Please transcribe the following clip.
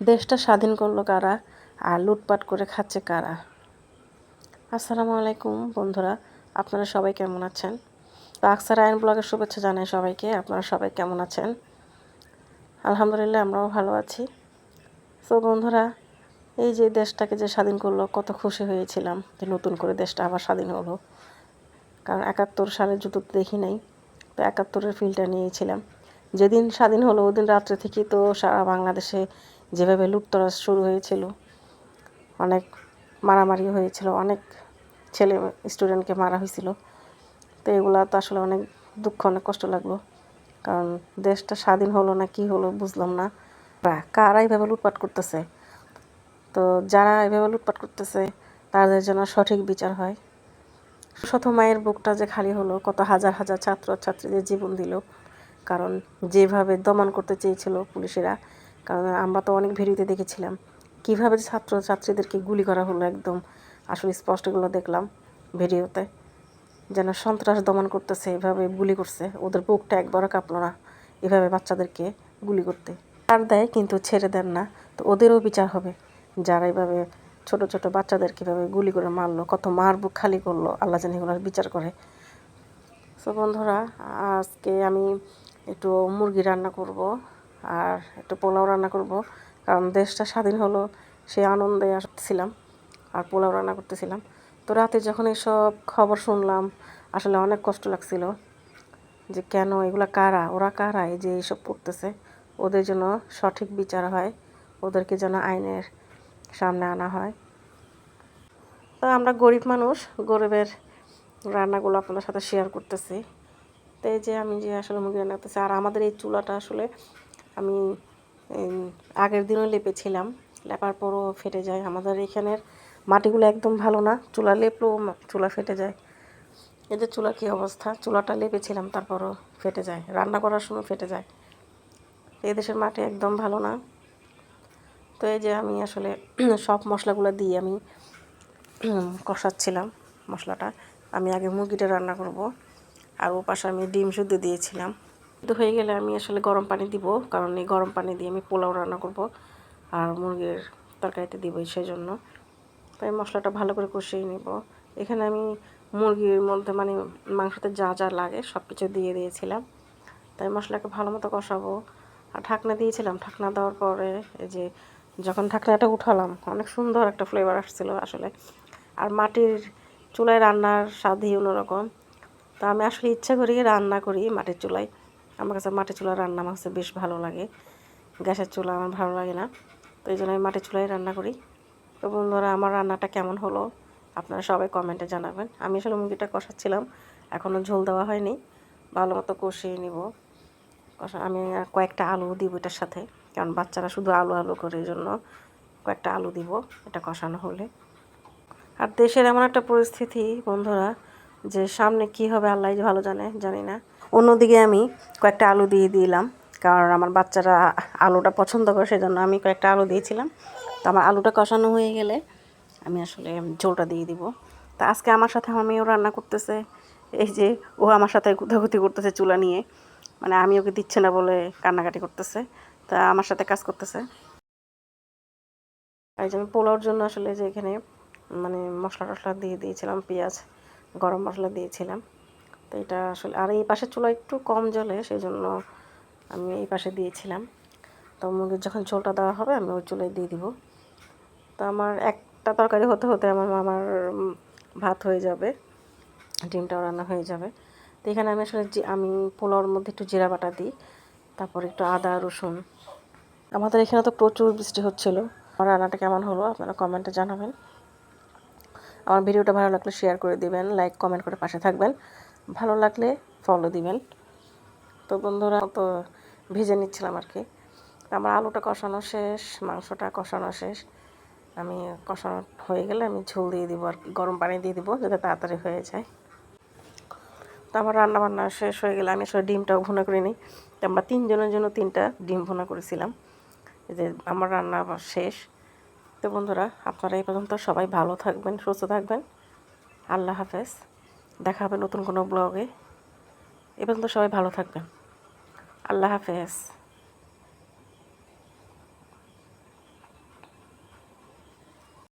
দেশটা স্বাধীন করল কারা? আর লুটপাট করে খাচ্ছে কারা? আসসালামু আলাইকুম বন্ধুরা, আপনারা সবাই কেমন আছেন? তো আকসার আইন ব্লগের শুভেচ্ছা জানাই সবাইকে, আপনারা সবাই কেমন আছেন? আলহামদুলিল্লাহ আমরাও ভালো আছি। তো বন্ধুরা, এই যে দেশটাকে যে স্বাধীন করল, কত খুশি হয়েছিলাম যে নতুন করে দেশটা আবার স্বাধীন হলো। কারণ একাত্তর সালে জুতো দেখি নাই, তো একাত্তরের ফিলটা নিয়েছিলাম। যেদিন স্বাধীন হলো, ওদিন রাত্রে থেকেই তো সারা বাংলাদেশে যেভাবে লুটতরাজ শুরু হয়েছিল, অনেক মারামারি হয়েছিল, অনেক ছেলে স্টুডেন্টকে মারা হয়েছিল, তো এগুলো তো আসলে অনেক দুঃখ, অনেক কষ্ট লাগল। কারণ দেশটা স্বাধীন হলো না, কি হলো বুঝলাম না। কারা এইভাবে লুটপাট করতেছে? তো যারা এভাবে লুটপাট করতেছে, তাদের জন্য সঠিক বিচার হয়। শত মায়ের বুকটা যে খালি হলো, কত হাজার হাজার ছাত্র ছাত্রীদের জীবন দিল। কারণ যেভাবে দমন করতে চেয়েছিল পুলিশেরা কারণ আমরা তো অনেক ভিডিওতে দেখেছিলাম। কীভাবে ছাত্র ছাত্রীদেরকে গুলি করা হলো একদম। আসলে স্পষ্টগুলো দেখলাম ভিডিওতে যেন সন্ত্রাস দমন করতেছে, এভাবে গুলি করছে। ওদের বুকটা একবারও কাঁপলো না, এভাবে বাচ্চাদেরকে গুলি করতে। আর দেয় কিন্তু ছেড়ে দেন না, তো ওদেরও বিচার হবে। যারা এভাবে ছোট ছোট বাচ্চাদের কীভাবে গুলি করে মারলো, কত মার বুক খালি করল, আল্লাহ জানি এগুলোর বিচার করে। তো বন্ধুরা, আজকে আমি একটু মুরগি রান্না করব। আর একটু পোলাও রান্না করব। কারণ দেশটা স্বাধীন হলো, সেই আনন্দে আসছিলাম আর পোলাও রান্না করতেছিলাম। তো রাতে যখন এইসব খবর শুনলাম, আসলে অনেক কষ্ট লাগছিল যে কেন এগুলা কারা, ওরা কারা এই যে এইসব করতেছে? ওদের জন্য সঠিক বিচার হয়, ওদেরকে যেন আইনের সামনে আনা হয়। তো আমরা গরিব মানুষ, গরিবের রান্নাগুলো আপনাদের সাথে শেয়ার করতেছি। তো এই যে আমি যে আসলে মুরগি রান্না করতেছি, আর আমাদের এই চুলাটা আসলে আমি আগের দিনও লেপেছিলাম। লেপার পরও ফেটে যায়। আমাদের এখানের মাটিগুলো একদম ভালো না। চুলা লেপলেও চুলা ফেটে যায়। এদের চুলা কী অবস্থা? চুলাটা লেপেছিলাম, তারপরও ফেটে যায়। রান্না করার সময় ফেটে যায়। এদেশের মাটি একদম ভালো না। তো এই যে আমি আসলে সব মশলাগুলো দিয়ে আমি কষাচ্ছিলাম মশলাটা। আমি আগে মুরগিটা রান্না করব। আর ও পাশে আমি ডিম শুদ্ধ দিয়েছিলাম। তো হয়ে গেলে আমি আসলে গরম পানি দিব। কারণ এই গরম পানি দিয়ে আমি পোলাও রান্না করব আর মুরগির তরকারিতে দিব সেই জন্য তাই মশলাটা ভালো করে কষিয়ে নিব। এখানে আমি মুরগির মধ্যে মানে মাংসতে যা যা লাগে সব কিছু দিয়ে দিয়েছিলাম। তাই মশলাকে ভালো মতো কষাবো। আর ঢাকনা দিয়েছিলাম। ঢাকনা দেওয়ার পরে এই যে যখন ঢাকনাটা উঠালাম, অনেক সুন্দর একটা ফ্লেভার আসছিল আসলে। আর মাটির চুলায় রান্নার স্বাদই অন্যরকম। তা আমি আসলে ইচ্ছা করি রান্না করি মাটির চুলায়। আমার কাছে মাটির চুলায় রান্না আমার কাছে বেশ ভালো লাগে। গ্যাসের চুলা আমার ভালো লাগে না। তো এই জন্য আমি মাটির চুলায় রান্না করি। তো বন্ধুরা, আমার রান্নাটা কেমন হলো? আপনারা সবাই কমেন্টে জানাবেন। আমি আসলে মুরগিটা কষাচ্ছিলাম এখনও ঝোল দেওয়া হয়নি। ভালো মতো কষিয়ে নিব। কষা আমি কয়েকটা আলু দিব এটার সাথে, কারণ বাচ্চারা শুধু আলু আলু করে এই জন্য কয়েকটা আলু দিব, এটা কষানো হলে। আর দেশের এমন একটা পরিস্থিতি, বন্ধুরা, যে সামনে কি হবে আল্লাহ ভালো জানে, জানি না। অন্যদিকে আমি কয়েকটা আলু দিয়ে দিলাম, কারণ আমার বাচ্চারা আলুটা পছন্দ করে, সেজন্য আমি কয়েকটা আলু দিয়েছিলাম। তো আমার আলুটা কষানো হয়ে গেলে আমি আসলে ঝোলটা দিয়ে দিব। তা আজকে আমার সাথে আমার মেয়েও রান্না করতেছে, এই যে ও আমার সাথে গুথাগুতি করতেছে চুলা নিয়ে মানে আমি ওকে দিচ্ছে না বলে কান্নাকাটি করতেছে, তা আমার সাথে কাজ করতেছে। এই যে আমি পোলাওর জন্য আসলে যে এখানে মানে মশলা টশলা দিয়ে দিয়েছিলাম, পেঁয়াজ, গরম মশলা দিয়েছিলাম। তো এটা আসলে, আর এই পাশের চুলা একটু কম জ্বলে সেই জন্য আমি এই পাশে দিয়েছিলাম। তো মুরগির যখন ঝোলটা দেওয়া হবে, আমি ওই চুলায় দিয়ে দিব। তো আমার একটা তরকারি হতে হতে আমার মামার ভাত হয়ে যাবে, ডিমটাও রান্না হয়ে যাবে। তো এখানে আমি আসলে আমি পোলাওর মধ্যে একটু জিরা বাটা দিই, তারপর একটু আদা, রসুন। আমাদের এখানে তো প্রচুর বৃষ্টি হচ্ছিল। আমার রান্নাটা কেমন হলো, আপনারা কমেন্টে জানাবেন। আমার ভিডিওটা ভালো লাগলে শেয়ার করে দিবেন লাইক কমেন্ট করে পাশে থাকবেন। ভালো লাগলে ফলো দিবেন। তো বন্ধুরা, তো ভেজে নিচ্ছিলাম আর কি। আমার আলুটা কষানো শেষ, মাংসটা কষানো শেষ। আমি কষানো হয়ে গেলে আমি ঝোল দিয়ে দিব আর কি, গরম পানি দিয়ে দিব যাতে তাড়াতাড়ি হয়ে যায়। তো আমার রান্না বান্না শেষ হয়ে গেলে আমি আসলে ডিমটাও ভুনা করে নিই। আমরা তিনজনের জন্য তিনটা ডিম ভুনা করেছিলাম। যে আমার রান্না শেষ। তো বন্ধুরা, আপনারা এই পর্যন্ত সবাই ভালো থাকবেন, সুস্থ থাকবেন। আল্লাহ হাফেজ। দেখা হবে নতুন কোনো ব্লগে। এ পর্যন্ত সবাই ভালো থাকবেন। আল্লাহ হাফেজ।